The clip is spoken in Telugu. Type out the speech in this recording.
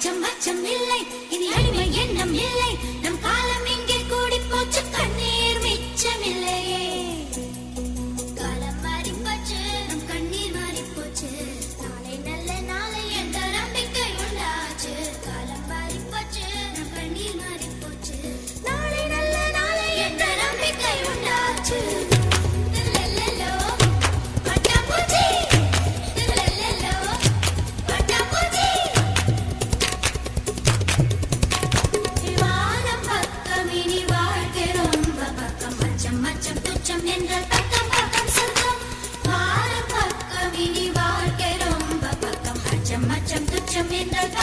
அச்சம் அச்சம் இல்லை இனி அடி என்றால்